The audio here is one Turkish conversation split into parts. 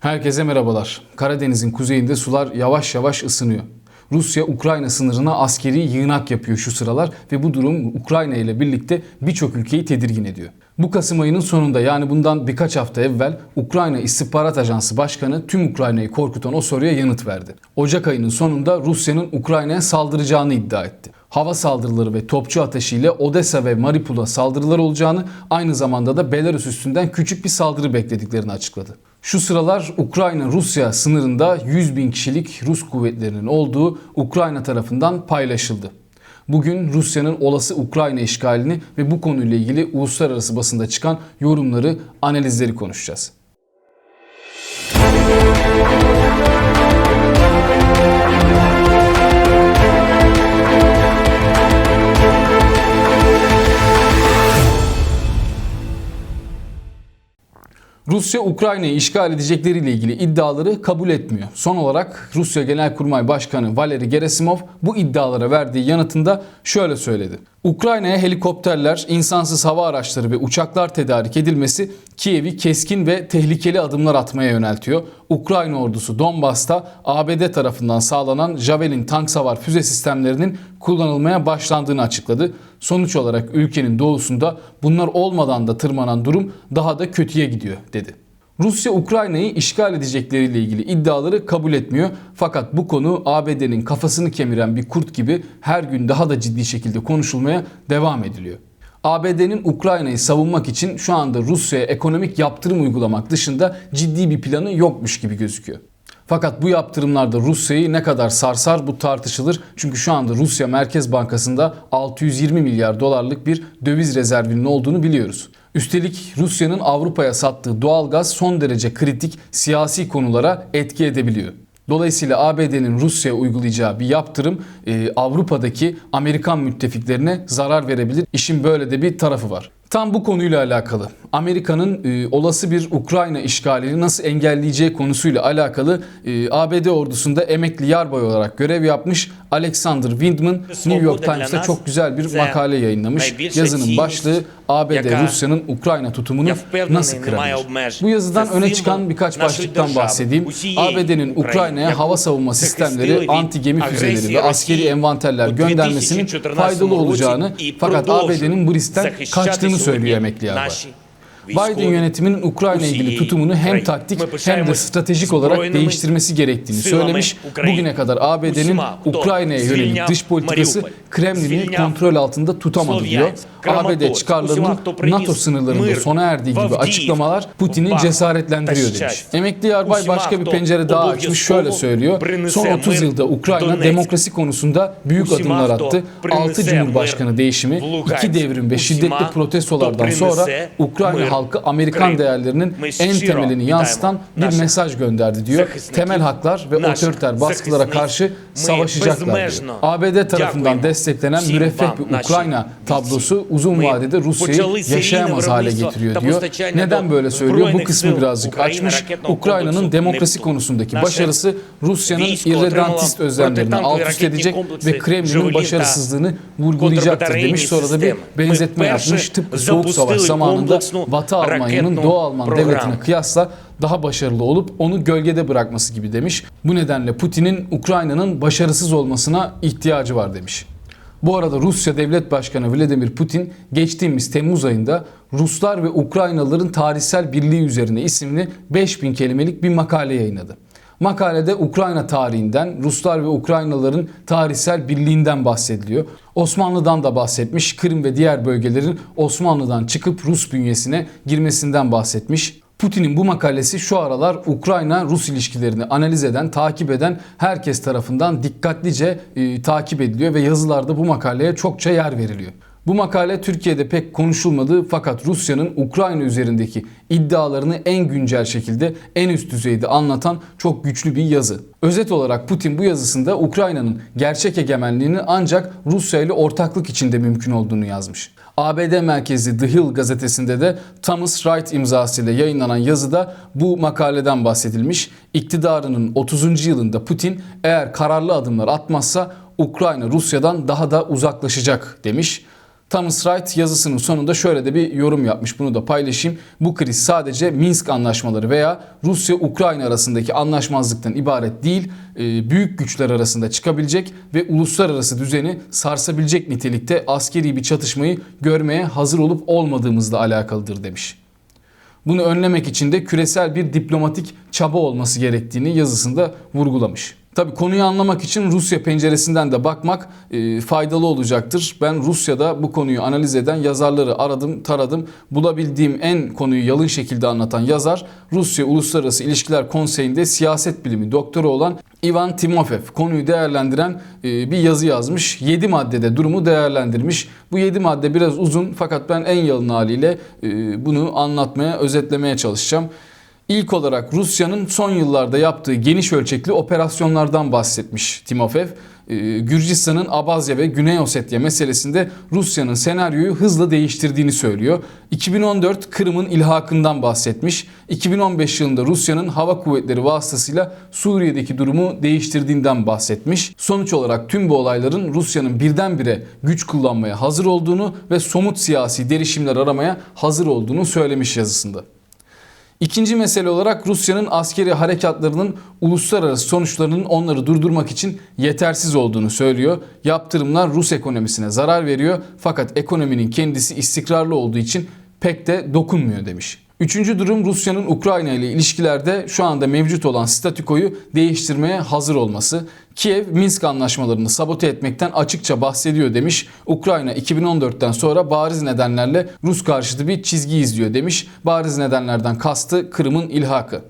Herkese merhabalar. Karadeniz'in kuzeyinde sular yavaş yavaş ısınıyor. Rusya Ukrayna sınırına askeri yığınak yapıyor şu sıralar ve bu durum Ukrayna ile birlikte birçok ülkeyi tedirgin ediyor. Bu Kasım ayının sonunda yani bundan birkaç hafta evvel Ukrayna İstihbarat Ajansı Başkanı tüm Ukrayna'yı korkutan o soruya yanıt verdi. Ocak ayının sonunda Rusya'nın Ukrayna'ya saldıracağını iddia etti. Hava saldırıları ve topçu ateşiyle Odessa ve Mariupol'a saldırılar olacağını aynı zamanda da Belarus üstünden küçük bir saldırı beklediklerini açıkladı. Şu sıralar Ukrayna-Rusya sınırında 100 bin kişilik Rus kuvvetlerinin olduğu Ukrayna tarafından paylaşıldı. Bugün Rusya'nın olası Ukrayna işgalini ve bu konuyla ilgili uluslararası basında çıkan yorumları, analizleri konuşacağız. Rusya Ukrayna'yı işgal edecekleriyle ilgili iddiaları kabul etmiyor. Son olarak Rusya Genelkurmay Başkanı Valeri Gerasimov bu iddialara verdiği yanıtında şöyle söyledi. Ukrayna'ya helikopterler, insansız hava araçları ve uçaklar tedarik edilmesi Kiev'i keskin ve tehlikeli adımlar atmaya yöneltiyor. Ukrayna ordusu Donbas'ta ABD tarafından sağlanan Javelin tank savar füze sistemlerinin kullanılmaya başlandığını açıkladı. Sonuç olarak ülkenin doğusunda bunlar olmadan da tırmanan durum daha da kötüye gidiyor dedi. Rusya Ukrayna'yı işgal edecekleriyle ilgili iddiaları kabul etmiyor. Fakat bu konu ABD'nin kafasını kemiren bir kurt gibi her gün daha da ciddi şekilde konuşulmaya devam ediliyor. ABD'nin Ukrayna'yı savunmak için şu anda Rusya'ya ekonomik yaptırım uygulamak dışında ciddi bir planı yokmuş gibi gözüküyor. Fakat bu yaptırımlarda Rusya'yı ne kadar sarsar bu tartışılır. Çünkü şu anda Rusya Merkez Bankası'nda 620 milyar dolarlık bir döviz rezervinin olduğunu biliyoruz. Üstelik Rusya'nın Avrupa'ya sattığı doğalgaz son derece kritik siyasi konulara etki edebiliyor. Dolayısıyla ABD'nin Rusya'ya uygulayacağı bir yaptırım e, Avrupa'daki Amerikan müttefiklerine zarar verebilir. İşin böyle de bir tarafı var. Tam bu konuyla alakalı Amerika'nın e, olası bir Ukrayna işgalini nasıl engelleyeceği konusuyla alakalı e, ABD ordusunda emekli yarbay olarak görev yapmış Alexander Windman New York Times'ta çok güzel bir makale yayınlamış. Yazının başlığı ABD Rusya'nın Ukrayna tutumunu nasıl kırabilir? Bu yazıdan öne çıkan birkaç başlıktan bahsedeyim. ABD'nin Ukrayna'ya hava savunma sistemleri, anti gemi füzeleri ve askeri envanterler göndermesinin faydalı olacağını fakat ABD'nin bu riskten kaçtığını söylüyor emekli yarbay. Biden yönetiminin Ukrayna ilgili tutumunu hem taktik hem de stratejik olarak değiştirmesi gerektiğini söylemiş. Bugüne kadar ABD'nin Ukrayna'ya yönelik dış politikası Kremlin'i kontrol altında tutamadı diyor. ABD çıkarlarının NATO sınırlarında sona erdiği gibi açıklamalar Putin'i cesaretlendiriyor demiş. Emekli Yarbay başka bir pencere daha açmış şöyle söylüyor. Son 30 yılda Ukrayna demokrasi konusunda büyük adımlar attı. 6 Cumhurbaşkanı değişimi, iki devrim ve şiddetli protestolardan sonra Ukrayna halkı Amerikan değerlerinin en temelini yansıtan bir mesaj gönderdi diyor. Temel haklar ve otoriter baskılara karşı savaşacaklar diyor. ABD tarafından desteklenen müreffeh bir Ukrayna tablosu uzun vadede Rusya'yı yaşayamaz hale getiriyor diyor. Neden böyle söylüyor? Bu kısmı birazcık açmış. Ukrayna'nın demokrasi konusundaki başarısı Rusya'nın irredentist özlemlerini alt üst edecek ve Kremlin'in başarısızlığını vurgulayacaktır demiş. Sonra da bir benzetme yapmış. Tıpkı Soğuk Savaş zamanında Batı Almanya'nın Doğu Alman devletine kıyasla daha başarılı olup onu gölgede bırakması gibi demiş. Bu nedenle Putin'in Ukrayna'nın başarısız olmasına ihtiyacı var demiş. Bu arada Rusya Devlet Başkanı Vladimir Putin geçtiğimiz Temmuz ayında Ruslar ve Ukraynalıların tarihsel birliği üzerine isimli 5000 kelimelik bir makale yayınladı. Makalede Ukrayna tarihinden, Ruslar ve Ukraynalıların tarihsel birliğinden bahsediliyor. Osmanlı'dan da bahsetmiş, Kırım ve diğer bölgelerin Osmanlı'dan çıkıp Rus bünyesine girmesinden bahsetmiş. Putin'in bu makalesi şu aralar Ukrayna-Rus ilişkilerini analiz eden, takip eden herkes tarafından dikkatlice e, takip ediliyor ve yazılarda bu makaleye çokça yer veriliyor. Bu makale Türkiye'de pek konuşulmadı fakat Rusya'nın Ukrayna üzerindeki iddialarını en güncel şekilde en üst düzeyde anlatan çok güçlü bir yazı. Özet olarak Putin bu yazısında Ukrayna'nın gerçek egemenliğini ancak Rusya ile ortaklık içinde mümkün olduğunu yazmış. ABD merkezli The Hill gazetesinde de Thomas Wright imzasıyla yayınlanan yazıda bu makaleden bahsedilmiş. İktidarının 30. yılında Putin eğer kararlı adımlar atmazsa Ukrayna Rusya'dan daha da uzaklaşacak demiş. Thomas Wright yazısının sonunda şöyle de bir yorum yapmış. Bunu da paylaşayım. Bu kriz sadece Minsk anlaşmaları veya Rusya-Ukrayna arasındaki anlaşmazlıktan ibaret değil, e, büyük güçler arasında çıkabilecek ve uluslararası düzeni sarsabilecek nitelikte askeri bir çatışmayı görmeye hazır olup olmadığımızla alakalıdır demiş. Bunu önlemek için de küresel bir diplomatik çaba olması gerektiğini yazısında vurgulamış. Tabi konuyu anlamak için Rusya penceresinden de bakmak e, faydalı olacaktır. Ben Rusya'da bu konuyu analiz eden yazarları aradım, taradım. Bulabildiğim en konuyu yalın şekilde anlatan yazar Rusya Uluslararası İlişkiler Konseyi'nde siyaset bilimi doktoru olan Ivan Timofev konuyu değerlendiren e, bir yazı yazmış. 7 maddede durumu değerlendirmiş. Bu 7 madde biraz uzun fakat ben en yalın haliyle e, bunu anlatmaya, özetlemeye çalışacağım. İlk olarak Rusya'nın son yıllarda yaptığı geniş ölçekli operasyonlardan bahsetmiş Timofev. Ee, Gürcistan'ın Abazya ve Güney Ossetya meselesinde Rusya'nın senaryoyu hızla değiştirdiğini söylüyor. 2014 Kırım'ın ilhakından bahsetmiş. 2015 yılında Rusya'nın hava kuvvetleri vasıtasıyla Suriye'deki durumu değiştirdiğinden bahsetmiş. Sonuç olarak tüm bu olayların Rusya'nın birdenbire güç kullanmaya hazır olduğunu ve somut siyasi derişimler aramaya hazır olduğunu söylemiş yazısında. İkinci mesele olarak Rusya'nın askeri harekatlarının uluslararası sonuçlarının onları durdurmak için yetersiz olduğunu söylüyor. Yaptırımlar Rus ekonomisine zarar veriyor fakat ekonominin kendisi istikrarlı olduğu için pek de dokunmuyor demiş. Üçüncü durum Rusya'nın Ukrayna ile ilişkilerde şu anda mevcut olan statükoyu değiştirmeye hazır olması. Kiev Minsk anlaşmalarını sabote etmekten açıkça bahsediyor demiş. Ukrayna 2014'ten sonra bariz nedenlerle Rus karşıtı bir çizgi izliyor demiş. Bariz nedenlerden kastı Kırım'ın ilhakı.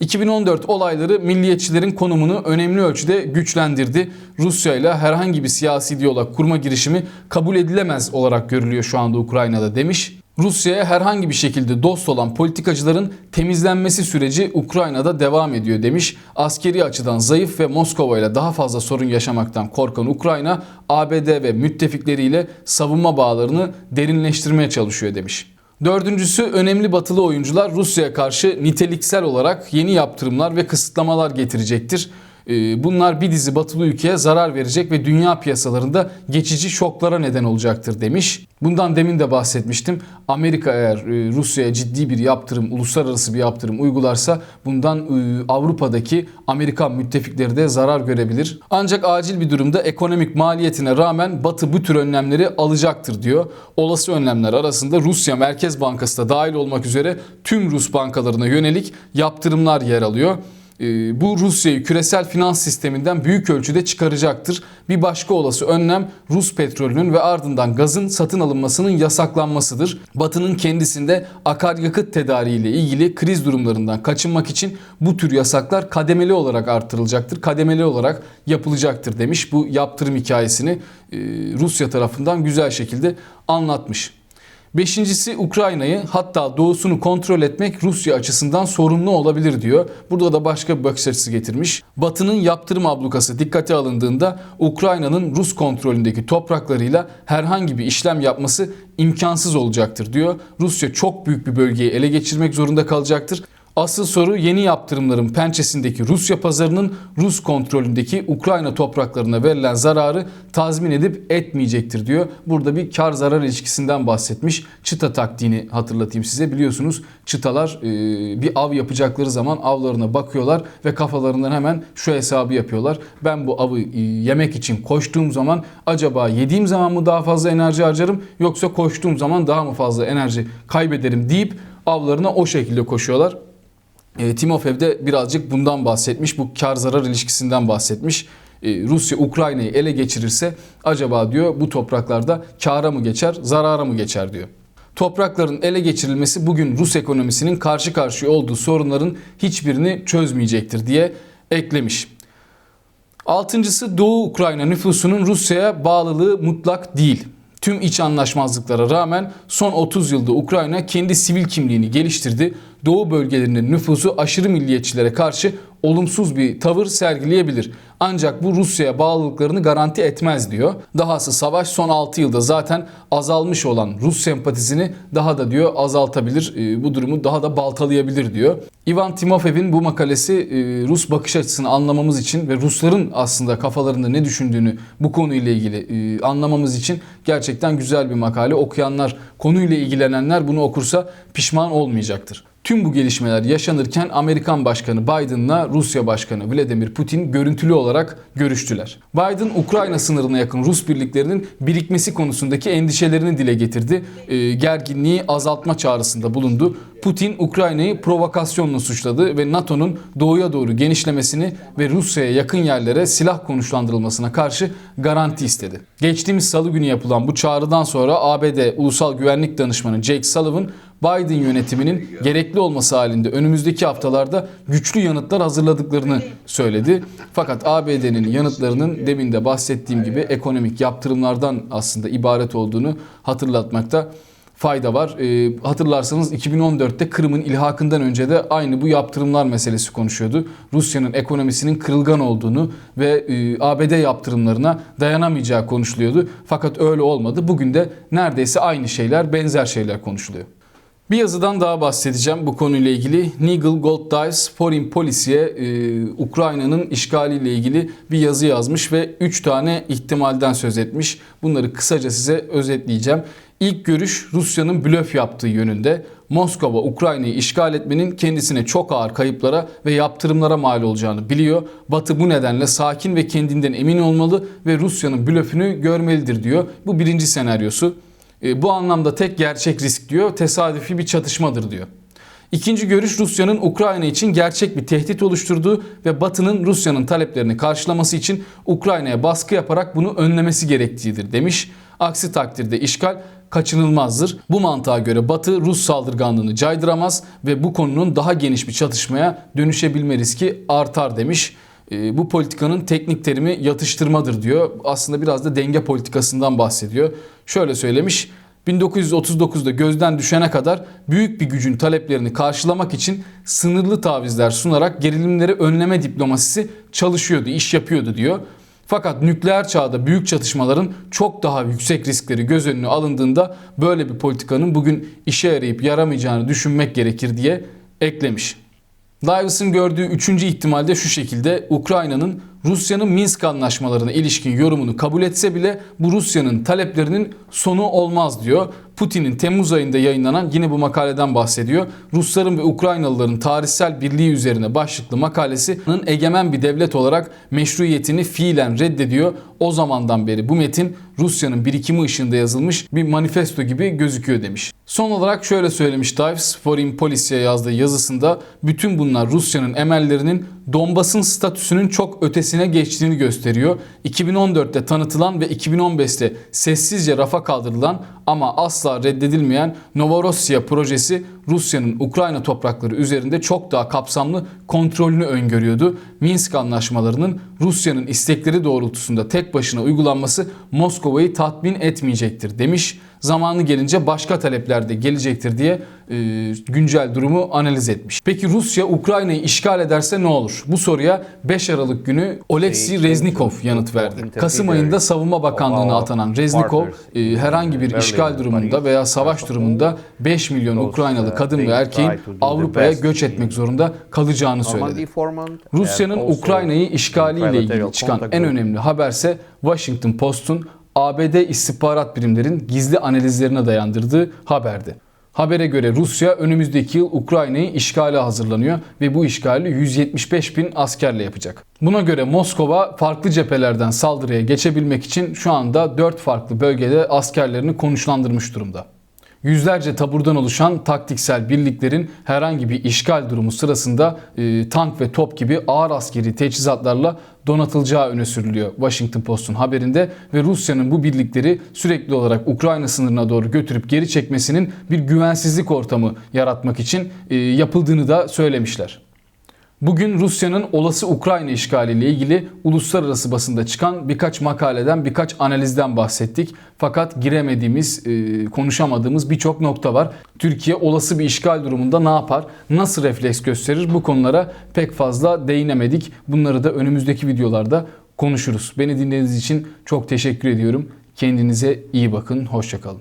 2014 olayları milliyetçilerin konumunu önemli ölçüde güçlendirdi. Rusya ile herhangi bir siyasi diyalog kurma girişimi kabul edilemez olarak görülüyor şu anda Ukrayna'da demiş. Rusya'ya herhangi bir şekilde dost olan politikacıların temizlenmesi süreci Ukrayna'da devam ediyor demiş. Askeri açıdan zayıf ve Moskova ile daha fazla sorun yaşamaktan korkan Ukrayna, ABD ve müttefikleriyle savunma bağlarını derinleştirmeye çalışıyor demiş. Dördüncüsü önemli batılı oyuncular Rusya'ya karşı niteliksel olarak yeni yaptırımlar ve kısıtlamalar getirecektir. Ee, bunlar bir dizi batılı ülkeye zarar verecek ve dünya piyasalarında geçici şoklara neden olacaktır demiş. Bundan demin de bahsetmiştim. Amerika eğer e, Rusya'ya ciddi bir yaptırım, uluslararası bir yaptırım uygularsa bundan e, Avrupa'daki Amerikan müttefikleri de zarar görebilir. Ancak acil bir durumda ekonomik maliyetine rağmen Batı bu tür önlemleri alacaktır diyor. Olası önlemler arasında Rusya Merkez Bankası da dahil olmak üzere tüm Rus bankalarına yönelik yaptırımlar yer alıyor. Ee, bu Rusya'yı küresel finans sisteminden büyük ölçüde çıkaracaktır. Bir başka olası önlem Rus petrolünün ve ardından gazın satın alınmasının yasaklanmasıdır. Batı'nın kendisinde akaryakıt tedariği ile ilgili kriz durumlarından kaçınmak için bu tür yasaklar kademeli olarak artırılacaktır. Kademeli olarak yapılacaktır demiş. Bu yaptırım hikayesini e, Rusya tarafından güzel şekilde anlatmış. Beşincisi Ukrayna'yı hatta doğusunu kontrol etmek Rusya açısından sorunlu olabilir diyor. Burada da başka bir bakış açısı getirmiş. Batı'nın yaptırım ablukası dikkate alındığında Ukrayna'nın Rus kontrolündeki topraklarıyla herhangi bir işlem yapması imkansız olacaktır diyor. Rusya çok büyük bir bölgeyi ele geçirmek zorunda kalacaktır. Asıl soru yeni yaptırımların pençesindeki Rusya pazarının Rus kontrolündeki Ukrayna topraklarına verilen zararı tazmin edip etmeyecektir diyor. Burada bir kar zarar ilişkisinden bahsetmiş. Çıta taktiğini hatırlatayım size. Biliyorsunuz çıtalar e, bir av yapacakları zaman avlarına bakıyorlar ve kafalarından hemen şu hesabı yapıyorlar. Ben bu avı e, yemek için koştuğum zaman acaba yediğim zaman mı daha fazla enerji harcarım yoksa koştuğum zaman daha mı fazla enerji kaybederim deyip avlarına o şekilde koşuyorlar. E, Timofev de birazcık bundan bahsetmiş. Bu kar zarar ilişkisinden bahsetmiş. E, Rusya Ukrayna'yı ele geçirirse acaba diyor bu topraklarda kara mı geçer, zarara mı geçer diyor. Toprakların ele geçirilmesi bugün Rus ekonomisinin karşı karşıya olduğu sorunların hiçbirini çözmeyecektir diye eklemiş. Altıncısı Doğu Ukrayna nüfusunun Rusya'ya bağlılığı mutlak değil. Tüm iç anlaşmazlıklara rağmen son 30 yılda Ukrayna kendi sivil kimliğini geliştirdi. Doğu bölgelerinin nüfusu aşırı milliyetçilere karşı olumsuz bir tavır sergileyebilir. Ancak bu Rusya'ya bağlılıklarını garanti etmez diyor. Dahası savaş son 6 yılda zaten azalmış olan Rus sempatisini daha da diyor azaltabilir. E, bu durumu daha da baltalayabilir diyor. Ivan Timofey'in bu makalesi e, Rus bakış açısını anlamamız için ve Rusların aslında kafalarında ne düşündüğünü bu konuyla ilgili e, anlamamız için gerçekten güzel bir makale. Okuyanlar, konuyla ilgilenenler bunu okursa pişman olmayacaktır. Tüm bu gelişmeler yaşanırken Amerikan Başkanı Biden'la Rusya Başkanı Vladimir Putin görüntülü olarak görüştüler. Biden Ukrayna sınırına yakın Rus birliklerinin birikmesi konusundaki endişelerini dile getirdi. E, gerginliği azaltma çağrısında bulundu. Putin Ukrayna'yı provokasyonla suçladı ve NATO'nun doğuya doğru genişlemesini ve Rusya'ya yakın yerlere silah konuşlandırılmasına karşı garanti istedi. Geçtiğimiz salı günü yapılan bu çağrıdan sonra ABD Ulusal Güvenlik Danışmanı Jake Sullivan Biden yönetiminin gerekli olması halinde önümüzdeki haftalarda güçlü yanıtlar hazırladıklarını söyledi. Fakat ABD'nin yanıtlarının demin de bahsettiğim gibi ekonomik yaptırımlardan aslında ibaret olduğunu hatırlatmakta fayda var. E, hatırlarsanız 2014'te Kırım'ın ilhakından önce de aynı bu yaptırımlar meselesi konuşuyordu. Rusya'nın ekonomisinin kırılgan olduğunu ve e, ABD yaptırımlarına dayanamayacağı konuşuluyordu. Fakat öyle olmadı. Bugün de neredeyse aynı şeyler, benzer şeyler konuşuluyor. Bir yazıdan daha bahsedeceğim bu konuyla ilgili. Nigel Golddice Foreign Policy'ye e, Ukrayna'nın işgaliyle ilgili bir yazı yazmış ve 3 tane ihtimalden söz etmiş. Bunları kısaca size özetleyeceğim. İlk görüş Rusya'nın blöf yaptığı yönünde. Moskova Ukrayna'yı işgal etmenin kendisine çok ağır kayıplara ve yaptırımlara mal olacağını biliyor. Batı bu nedenle sakin ve kendinden emin olmalı ve Rusya'nın blöfünü görmelidir diyor. Bu birinci senaryosu. E, bu anlamda tek gerçek risk diyor tesadüfi bir çatışmadır diyor. İkinci görüş Rusya'nın Ukrayna için gerçek bir tehdit oluşturduğu ve Batı'nın Rusya'nın taleplerini karşılaması için Ukrayna'ya baskı yaparak bunu önlemesi gerektiğidir demiş. Aksi takdirde işgal kaçınılmazdır. Bu mantığa göre Batı Rus saldırganlığını caydıramaz ve bu konunun daha geniş bir çatışmaya dönüşebilme riski artar demiş. E, bu politikanın teknik terimi yatıştırmadır diyor. Aslında biraz da denge politikasından bahsediyor. Şöyle söylemiş. 1939'da gözden düşene kadar büyük bir gücün taleplerini karşılamak için sınırlı tavizler sunarak gerilimleri önleme diplomasisi çalışıyordu, iş yapıyordu diyor. Fakat nükleer çağda büyük çatışmaların çok daha yüksek riskleri göz önüne alındığında böyle bir politikanın bugün işe yarayıp yaramayacağını düşünmek gerekir diye eklemiş. Davis'in gördüğü üçüncü ihtimalde şu şekilde. Ukrayna'nın Rusya'nın Minsk anlaşmalarına ilişkin yorumunu kabul etse bile bu Rusya'nın taleplerinin sonu olmaz diyor. Putin'in Temmuz ayında yayınlanan yine bu makaleden bahsediyor. Rusların ve Ukraynalıların tarihsel birliği üzerine başlıklı makalesinin egemen bir devlet olarak meşruiyetini fiilen reddediyor. O zamandan beri bu metin Rusya'nın birikimi ışığında yazılmış bir manifesto gibi gözüküyor demiş. Son olarak şöyle söylemiş Dives, Foreign Policy'ye yazdığı yazısında bütün bunlar Rusya'nın emellerinin Donbas'ın statüsünün çok ötesine geçtiğini gösteriyor. 2014'te tanıtılan ve 2015'te sessizce rafa kaldırılan ama asla reddedilmeyen Novorossiya projesi Rusya'nın Ukrayna toprakları üzerinde çok daha kapsamlı kontrolünü öngörüyordu. Minsk anlaşmalarının Rusya'nın istekleri doğrultusunda tek başına uygulanması Moskova'yı tatmin etmeyecektir demiş. Zamanı gelince başka talepler de gelecektir diye e, güncel durumu analiz etmiş. Peki Rusya Ukrayna'yı işgal ederse ne olur? Bu soruya 5 Aralık günü Oleksiy Reznikov yanıt verdi. Kasım ayında Savunma Bakanlığı'na atanan Reznikov e, herhangi bir işgal durumunda veya savaş durumunda 5 milyon Ukraynalı kadın ve erkeğin Avrupa'ya göç etmek zorunda kalacağını söyledi. Rusya'nın Ukrayna'yı işgaliyle ilgili çıkan en önemli haberse Washington Post'un ABD istihbarat birimlerin gizli analizlerine dayandırdığı haberdi. Habere göre Rusya önümüzdeki yıl Ukrayna'yı işgale hazırlanıyor ve bu işgali 175 bin askerle yapacak. Buna göre Moskova farklı cephelerden saldırıya geçebilmek için şu anda 4 farklı bölgede askerlerini konuşlandırmış durumda. Yüzlerce taburdan oluşan taktiksel birliklerin herhangi bir işgal durumu sırasında e, tank ve top gibi ağır askeri teçhizatlarla donatılacağı öne sürülüyor Washington Post'un haberinde ve Rusya'nın bu birlikleri sürekli olarak Ukrayna sınırına doğru götürüp geri çekmesinin bir güvensizlik ortamı yaratmak için e, yapıldığını da söylemişler. Bugün Rusya'nın olası Ukrayna işgaliyle ilgili uluslararası basında çıkan birkaç makaleden, birkaç analizden bahsettik. Fakat giremediğimiz, e, konuşamadığımız birçok nokta var. Türkiye olası bir işgal durumunda ne yapar? Nasıl refleks gösterir? Bu konulara pek fazla değinemedik. Bunları da önümüzdeki videolarda konuşuruz. Beni dinlediğiniz için çok teşekkür ediyorum. Kendinize iyi bakın. Hoşçakalın.